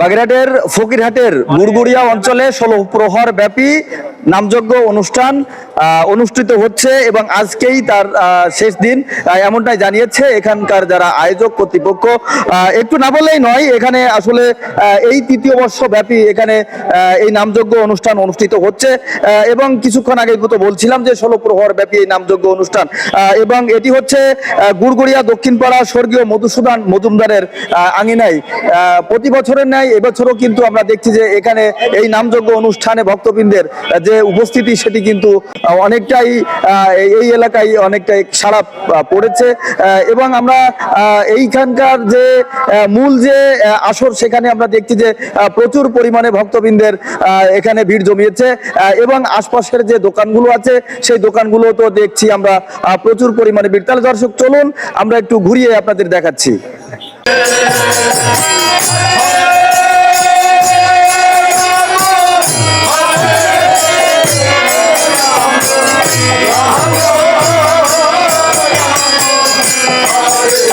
বাগেরহাটের ফকিরহাটের গুড়গুড়িয়া অঞ্চলে ষোলো প্রহর ব্যাপী নামযজ্ঞ অনুষ্ঠান অনুষ্ঠিত হচ্ছে এবং আজকেই তার শেষ দিন এমনটাই জানিয়েছে এখানকার যারা আয়োজক কর্তৃপক্ষ। একটু না বললেই নয়, এখানে আসলে এই তৃতীয় বর্ষ ব্যাপী এখানে এই নামযজ্ঞ অনুষ্ঠান অনুষ্ঠিত হচ্ছে। এবং কিছুক্ষণ আগে তো বলছিলাম যে ষোলো প্রহর ব্যাপী এই নামযজ্ঞ অনুষ্ঠান। এবং এটি হচ্ছে গুড়গুড়িয়া দক্ষিণপাড়া স্বর্গীয় মধুসূদন মজুমদারের আঙিনায়। প্রতি বছরের ন্যায় এবছরও কিন্তু আমরা দেখছি যে এখানে এই নামযজ্ঞ অনুষ্ঠানে ভক্তবৃন্দের যে উপস্থিতি সেটি কিন্তু অনেকটাই এই- এলাকায় অনেকটাই সারা পড়েছে। এবং আমরা এইখানকার যে মূল যে আসর, সেখানে আমরা দেখছি যে প্রচুর পরিমাণে ভক্তবৃন্দের এখানে ভিড় জমিয়েছে। এবং আশপাশের যে দোকানগুলো আছে, সেই দোকানগুলো তো দেখছি আমরা প্রচুর পরিমাণে ভিড়। তাহলে দর্শক, চলুন, আমরা একটু ঘুরিয়ে আপনাদের দেখাচ্ছি।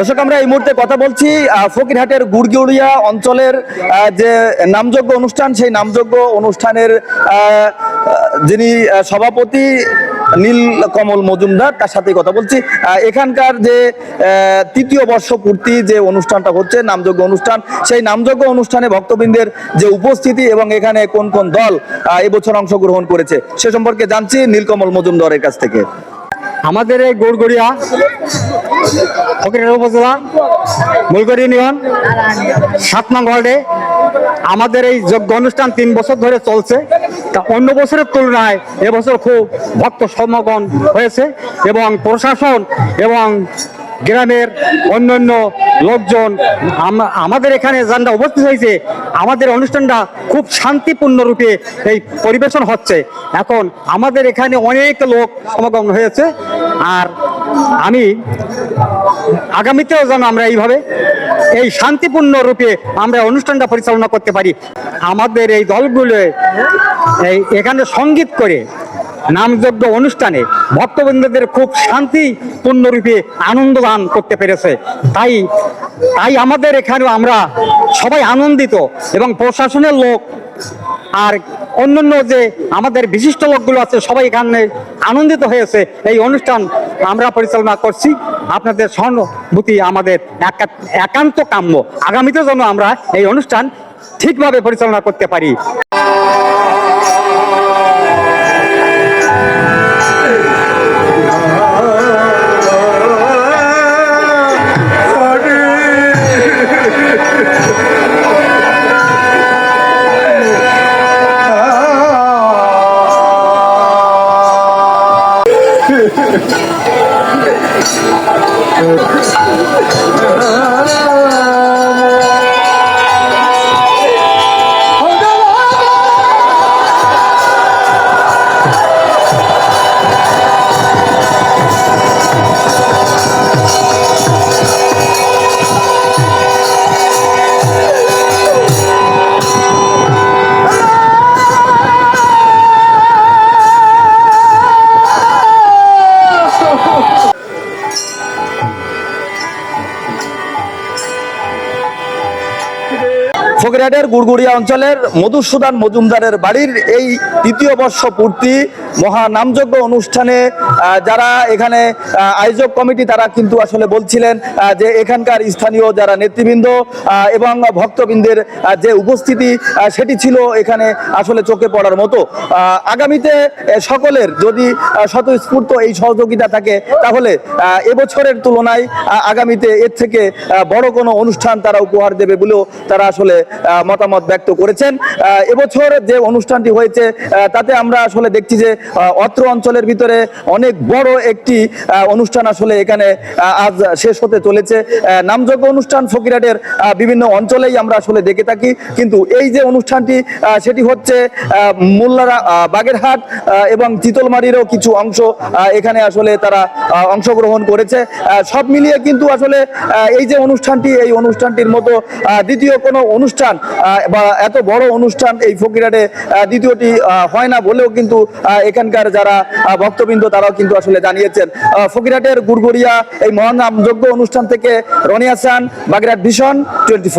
দর্শক, আমরা এই মুহূর্তে কথা বলছি ফকিরহাটের গুড়গিউড়িয়া অঞ্চলের যে নামযজ্ঞ অনুষ্ঠান, সেই নামযজ্ঞ অনুষ্ঠানের যিনি সভাপতি নীল কমল মজুমদার, তার সাথে কথা বলছি। এখানকার যে তৃতীয় বর্ষ পূর্তি যে অনুষ্ঠানটা হচ্ছে, নামযজ্ঞ অনুষ্ঠান, সেই নামযজ্ঞ অনুষ্ঠানে ভক্তবৃন্দের যে উপস্থিতি এবং এখানে কোন কোন দল এবছর অংশগ্রহণ করেছে, সে সম্পর্কে জানছি নীলকমল মজুমদারের কাছ থেকে। আমাদের এই গৌরগড়িয়া ফকিরের উপজেলা, মূলগড়ি ইউনিয়ন, সাত নং ওয়ার্ডে আমাদের এই যজ্ঞ অনুষ্ঠান তিন বছর ধরে চলছে। তা অন্য বছরের তুলনায় এবছর খুব ভক্ত সমাগম হয়েছে এবং প্রশাসন এবং গ্রামের অন্যান্য লোকজন, আম- আমাদের এখানে যারা উপস্থিত হয়েছে, আমাদের অনুষ্ঠানটা খুব শান্তিপূর্ণ রূপে এই পরিবেশন হচ্ছে। এখন আমাদের এখানে অনেক লোক সমাগম হয়েছে। আর আমি আগামীতেও যেন আমরা এইভাবে এই শান্তিপূর্ণ রূপে আমরা অনুষ্ঠানটা পরিচালনা করতে পারি। আমাদের এই দলগুলো এই এখানে সংগীত করে নামযজ্ঞ অনুষ্ঠানে ভক্তবৃন্দদের খুব শান্তিপূর্ণ রূপে আনন্দ দান করতে পেরেছে। তাই তাই আমাদের এখানেও আমরা সবাই আনন্দিত এবং প্রশাসনের লোক আর অন্যান্য যে আমাদের বিশিষ্ট লোকগুলো আছে, সবাই এখানে আনন্দিত হয়েছে। এই অনুষ্ঠান আমরা পরিচালনা করছি। আপনাদের সহানুভূতি আমাদের একা- একান্ত কাম্য। আগামীতে যেন আমরা এই অনুষ্ঠান ঠিকভাবে পরিচালনা করতে পারি। ফকিরহাটের গুড়গুড়িয়া অঞ্চলের মধুসূদন মজুমদারের বাড়ির এই তৃতীয় বর্ষ পূর্তি মহা নামযজ্ঞ অনুষ্ঠানে যারা এখানে আয়োজক কমিটি, তারা কিন্তু আসলে বলছিলেন যে এখানকার স্থানীয় যারা নেতৃবৃন্দ এবং ভক্তবৃন্দের যে উপস্থিতি সেটি ছিল এখানে আসলে চোখে পড়ার মতো। আগামীতে সকলের যদি স্বতঃস্ফূর্ত এই সহযোগিতা থাকে, তাহলে এবছরের তুলনায় আগামীতে এর থেকে বড় কোনো অনুষ্ঠান তারা উপহার দেবে বলেও তারা আসলে মতামত ব্যক্ত করেছেন। এবছর যে অনুষ্ঠানটি হয়েছে তাতে আমরা আসলে দেখছি যে অত্র অঞ্চলের ভিতরে অনেক বড় একটি অনুষ্ঠান আসলে এখানে আজ শেষ হতে চলেছে। নামযোগ্য অনুষ্ঠান ফকিরাটের বিভিন্ন অঞ্চলেই আমরা আসলে দেখে থাকি। কিন্তু এই যে অনুষ্ঠানটি সেটি হচ্ছে মোল্লারা বাগেরহাট এবং চিতলমারিরও কিছু অংশ এখানে আসলে তারা অংশগ্রহণ করেছে। সব মিলিয়ে কিন্তু আসলে এই যে অনুষ্ঠানটি, এই অনুষ্ঠানটির মতো দ্বিতীয় কোনো অনুষ্ঠান বা এত বড় অনুষ্ঠান এই ফকিরাটে দ্বিতীয়টি হয় না বলেও কিন্তু এখানকার যারা ভক্তবৃন্দ তারাও কিন্তু আসলে জানিয়েছেন। আহ, ফকিরাটের গুড়গুড়িয়া এই মহানাম যোগ্য অনুষ্ঠান থেকে রনিয়াসান হাসান ভীষণ টোয়েন্টি